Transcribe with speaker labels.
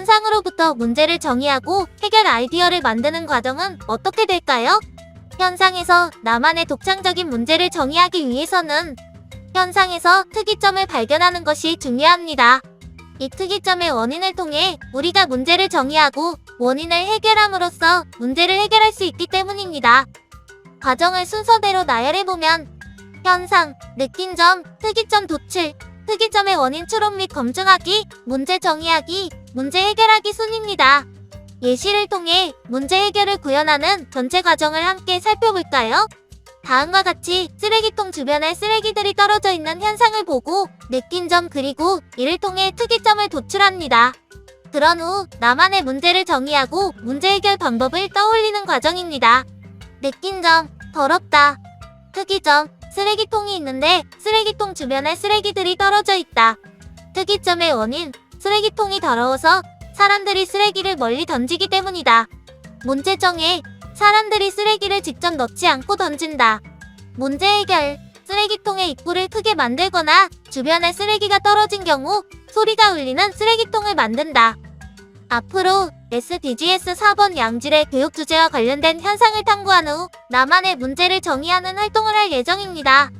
Speaker 1: 현상으로부터 문제를 정의하고 해결 아이디어를 만드는 과정은 어떻게 될까요? 현상에서 나만의 독창적인 문제를 정의하기 위해서는 현상에서 특이점을 발견하는 것이 중요합니다. 이 특이점의 원인을 통해 우리가 문제를 정의하고 원인을 해결함으로써 문제를 해결할 수 있기 때문입니다. 과정을 순서대로 나열해보면 현상, 느낀 점, 특이점 도출, 특이점의 원인 추론 및 검증하기, 문제 정의하기, 문제 해결하기 순입니다. 예시를 통해 문제 해결을 구현하는 전체 과정을 함께 살펴볼까요? 다음과 같이 쓰레기통 주변에 쓰레기들이 떨어져 있는 현상을 보고 느낀 점 그리고 이를 통해 특이점을 도출합니다. 그런 후 나만의 문제를 정의하고 문제 해결 방법을 떠올리는 과정입니다. 느낀 점, 더럽다. 특이점, 쓰레기통이 있는데 쓰레기통 주변에 쓰레기들이 떨어져 있다. 특이점의 원인, 쓰레기통이 더러워서 사람들이 쓰레기를 멀리 던지기 때문이다. 문제 정해, 사람들이 쓰레기를 직접 넣지 않고 던진다. 문제 해결, 쓰레기통의 입구를 크게 만들거나 주변에 쓰레기가 떨어진 경우 소리가 울리는 쓰레기통을 만든다. 앞으로 SDGs 4번 양질의 교육 주제와 관련된 현상을 탐구한 후 나만의 문제를 정의하는 활동을 할 예정입니다.